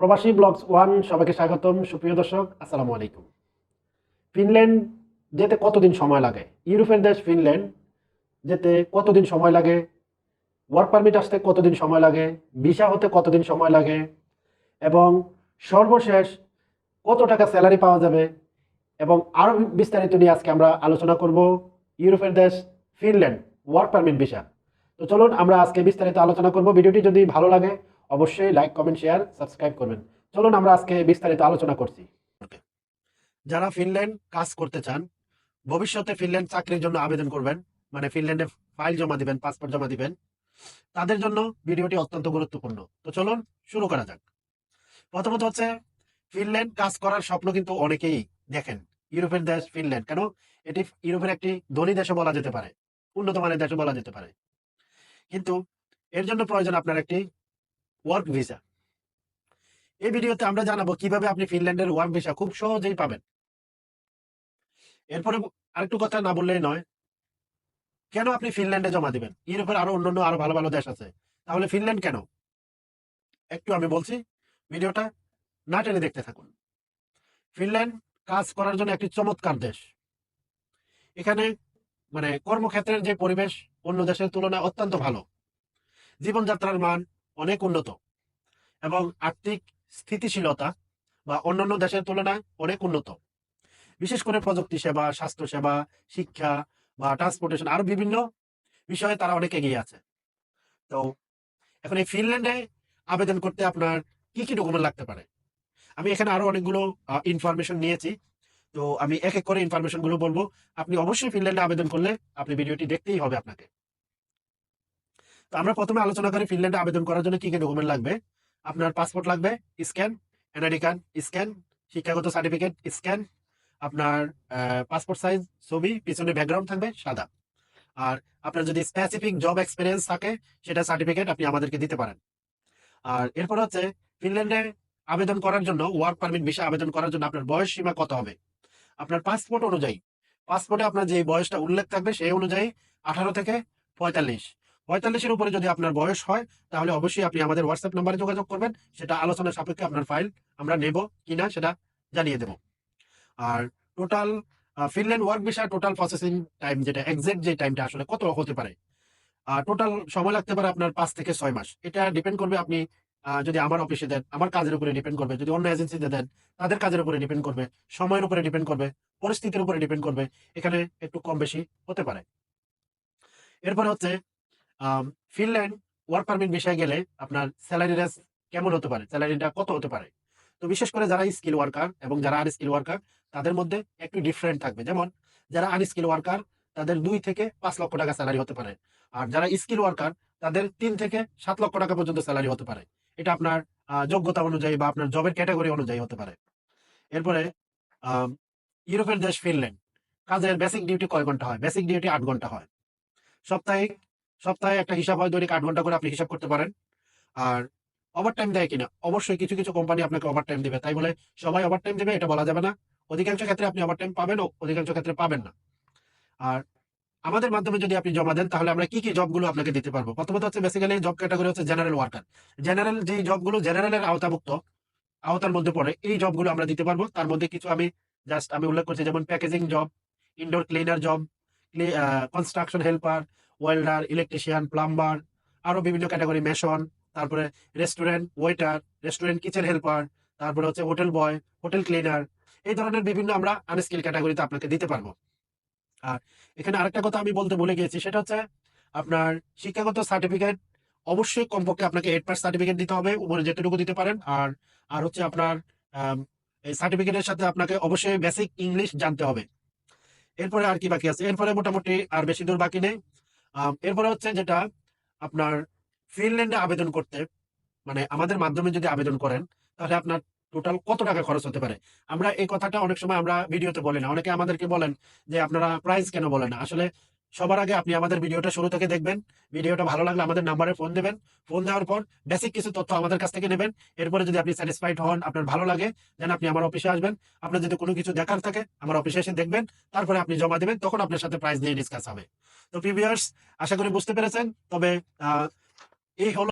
প্রবাসী blogs one, সবাইকে স্বাগতম, সুপ্রিয় দর্শক, আসসালামু আলাইকুম। ফিনল্যান্ড যেতে কতদিন সময় লাগে? ইউরোপের দেশ ফিনল্যান্ড যেতে কতদিন সময় লাগে? ওয়ার্ক পারমিট আসতে কতদিন সময় লাগে? ভিসা হতে কতদিন সময় লাগে? এবং সর্বশেষ কত টাকা স্যালারি পাওয়া যাবে? এবং আরও বিস্তারিত নিয়ে আজকে আমরা আলোচনা করব ইউরোপের দেশ ফিনল্যান্ড, ওয়ার্ক পারমিট ভিসা। তো চলুন আমরা আজকে বিস্তারিত আলোচনা করব। ভিডিওটি যদি ভালো লাগে অবশ্যই লাইক কমেন্ট শেয়ার সাবস্ক্রাইব করবেন। চলুন আমরা আজকে বিস্তারিত আলোচনা করছি। যারা ফিনল্যান্ড কাজ করতে চান, ভবিষ্যতে ফিনল্যান্ড চাকরির জন্য আবেদন করবেন মানে ফিনল্যান্ডে ফাইল জমা দিবেন পাসপোর্ট জমা দিবেন, তাদের জন্য ভিডিওটি অত্যন্ত গুরুত্বপূর্ণ। তো চলুন শুরু করা যাক। প্রথমত হচ্ছে ফিনল্যান্ড কাজ করার স্বপ্ন কিন্তু অনেকেই দেখেন। ইউরোপের দেশ ফিনল্যান্ড কেন? এটি ইউরোপের একটি ধনী দেশে বলা যেতে পারে, উন্নত মানের দেশে বলা যেতে পারে। কিন্তু এর জন্য প্রয়োজন আপনার একটি ওয়ার্ক ভিসা এই ভিডিওতে আমরা জানাব কীভাবে আপনি ফিনল্যান্ডের ওয়ার্ক ভিসা খুব সহজেই পাবেন। এরপরে আরেকটু কথা না বললেই নয়, কেন আপনি ফিনল্যান্ডে জমা দিবেন? ইউরোপের আরও অন্যান্য আরও ভালো ভালো দেশ আছে। তাহলে ফিনল্যান্ড কেন? একটু আমি বলছি, ভিডিওটা না টেনে দেখতে থাকুন। ফিনল্যান্ড কাজ করার জন্য একটি চমৎকার দেশ। এখানে মানে কর্মক্ষেত্রের যে পরিবেশ অন্য দেশের তুলনায় অত্যন্ত ভালো। জীবনযাত্রার মান অনেক উন্নত এবং আর্থিক স্থিতিশীলতা বা অন্যান্য দেশের তুলনায় অনেক উন্নত। বিশেষ করে প্রযুক্তি সেবা, স্বাস্থ্য সেবা, শিক্ষা বা ট্রান্সপোর্টেশন আরও বিভিন্ন বিষয়ে তারা অনেক এগিয়ে আছে। তো এখন এই ফিনল্যান্ডে আবেদন করতে আপনার কি কি ডকুমেন্ট লাগতে পারে? আমি এখানে আরও অনেকগুলো ইনফরমেশন নিয়েছি। তো আমি এক এক করে ইনফরমেশনগুলো বলব। আপনি অবশ্যই ফিনল্যান্ডে আবেদন করলে আপনি ভিডিওটি দেখতেই হবে আপনাকে। আমরা প্রথমে আলোচনা করি ফিনল্যান্ডে আবেদন করার জন্য কি কি ডকুমেন্ট লাগবে। আপনার পাসপোর্ট লাগবে স্ক্যান এনআইডি কার্ড স্ক্যান শিক্ষাগত সার্টিফিকেট স্ক্যান আপনার পাসপোর্ট সাইজ ছবি, পিছনে ব্যাকগ্রাউন্ড থাকবে, সাদা। আর আপনার যদি স্পেসিফিক জব এক্সপিরিয়েন্স থাকে, সেটা সার্টিফিকেট আপনি আমাদেরকে দিতে পারেন। আর এরপর হচ্ছে, ফিনল্যান্ডে আবেদন করার জন্য ওয়ার্ক পারমিট ভিসা আবেদন করার জন্য আপনার বয়স সীমা কত হবে? আপনার পাসপোর্ট অনুযায়ী পাসপোর্টে আপনার যে বয়সটা উল্লেখ থাকবে, সেই অনুযায়ী আঠারো থেকে পঁয়তাল্লিশ। পঁয়তাল্লিশের উপরে যদি আপনার বয়স হয়, তাহলে অবশ্যই আপনি আমাদের হোয়াটসঅ্যাপ নাম্বারে যোগাযোগ করবেন। সেটা আলোচনা সাপেক্ষে আপনার ফাইল আমরা নেব কিনা সেটা জানিয়ে দেব। আর total Finland work visa total processing time যেটা এক্সাক্ট যে টাইমটা আসলে কত হতে পারে। টোটাল সময় লাগতে পারে আপনার পাঁচ থেকে ছয় মাস। এটা ডিপেন্ড করবে আপনি যদি আমার অফিসে দেন, আমার কাজের উপরে ডিপেন্ড করবে। যদি অন্য এজেন্সিতে দেন, তাদের কাজের উপরে ডিপেন্ড করবে। সময়ের উপরে ডিপেন্ড করবে। পরিস্থিতির উপরে ডিপেন্ড করবে। এখানে একটু কম বেশি হতে পারে। এরপরে হচ্ছে ফিনল্যান্ড ওয়ার্ক পারমিট বিষয়ে গেলে আপনার স্যালারি রেস কেমন হতে পারে? স্যালারিটা কত হতে পারে? তো বিশেষ করে যারা স্কিল ওয়ার্কার এবং যারা আনস্কিল ওয়ার্কার তাদের মধ্যে একটু ডিফারেন্ট থাকবে। যেমন, যারা আনস্কিল ওয়ার্কার তাদের দুই থেকে পাঁচ লক্ষ টাকা স্যালারি হতে পারে। আর যারা স্কিল ওয়ার্কার তাদের তিন থেকে সাত লক্ষ টাকা পর্যন্ত স্যালারি হতে পারে। এটা আপনার যোগ্যতা অনুযায়ী বা আপনার জবের ক্যাটাগরি অনুযায়ী হতে পারে। এরপরে ইউরোপের দেশ ফিনল্যান্ড। কাজের বেসিক ডিউটি কয় ঘণ্টা হয়? বেসিক ডিউটি আট ঘণ্টা হয়। সাপ্তাহিক সপ্তাহে একটা হিসাব হয়, দৈনিক আট ঘণ্টা করে আপনি হিসাব করতে পারেন। আর ওভার টাইম দেয় কিনা? অবশ্যই কিছু কিছু কোম্পানি আপনাকে ওভার টাইম দিবে। তাই বলে সবাই ওভার টাইম দেবে, এটা বলা যাবে না। অধিকাংশ ক্ষেত্রে আপনি ওভার টাইম পাবেন অধিকাংশ ক্ষেত্রে পাবেন না। আর আমাদের মাধ্যমে যদি আপনি জমা দেন, তাহলে আমরা কি কি জবগুলো আপনাকে দিতে পারব? প্রথমত হচ্ছে বেসিক্যালি জব ক্যাটাগরি হচ্ছে জেনারেল ওয়ার্কার জেনারেল যে জবগুলো জেনারেলের আওতাভুক্ত, আওতার মধ্যে পড়ে, এই জবগুলো আমরা দিতে পারব। তার মধ্যে কিছু আমি জাস্ট আমি উল্লেখ করছি, যেমন packaging job indoor cleaner job construction helper welder electrician plumber আরও বিভিন্ন ক্যাটাগরি মেশন তারপরে restaurant waiter restaurant kitchen helper তারপরে হচ্ছে হোটেল বয় হোটেল ক্লিনার এই ধরনের বিভিন্ন আমরা আনস্কিল ক্যাটাগরিতে আপনাকে দিতে পারব। আর এখানে আরেকটা কথা আমি বলতে ভুলে গিয়েছি, সেটা হচ্ছে আপনার শিক্ষাগত সার্টিফিকেট অবশ্যই কমপক্ষে আপনাকে এইট পাস সার্টিফিকেট দিতে হবে, উপরে যেটুকু দিতে পারেন। আর আর হচ্ছে আপনার এই সার্টিফিকেটের সাথে আপনাকে অবশ্যই বেসিক ইংলিশ জানতে হবে। এরপরে আর কি বাকি আছে? এরপরে মোটামুটি আর বেশি দূর বাকি নেই। এরপরে হচ্ছে যেটা আপনার ফিনল্যান্ডে আবেদন করতে মানে আমাদের মাধ্যমে যদি আবেদন করেন, তাহলে আপনার টোটাল কত টাকা খরচ হতে পারে? আমরা এই কথাটা অনেক সময় আমরা ভিডিওতে বলি না। অনেকে আমাদেরকে বলেন যে আপনারা প্রাইস কেন বলেন আসলে সবার আগে আপনি আমাদের ভিডিওটা শুরু থেকে দেখবেন। ভিডিওটা ভালো লাগলে আমাদের নাম্বারে ফোন দেবেন। ফোন দেওয়ার পর বেসিক কিছু তথ্য আমাদের কাছ থেকে নেবেন। এরপরে যদি আপনি স্যাটিসফাইড হন, আপনার ভালো লাগে দেন আপনি আমার অফিসে আসবেন। আপনার যদি কোনো কিছু দেখার থাকে, আমার অফিসে এসে দেখবেন। তারপরে আপনি জমা দেবেন, তখন আপনার সাথে প্রাইস নিয়ে ডিসকাস হবে। তো প্রিভিয়ার্স আশা করি বুঝতে পেরেছেন। তবে এই হলো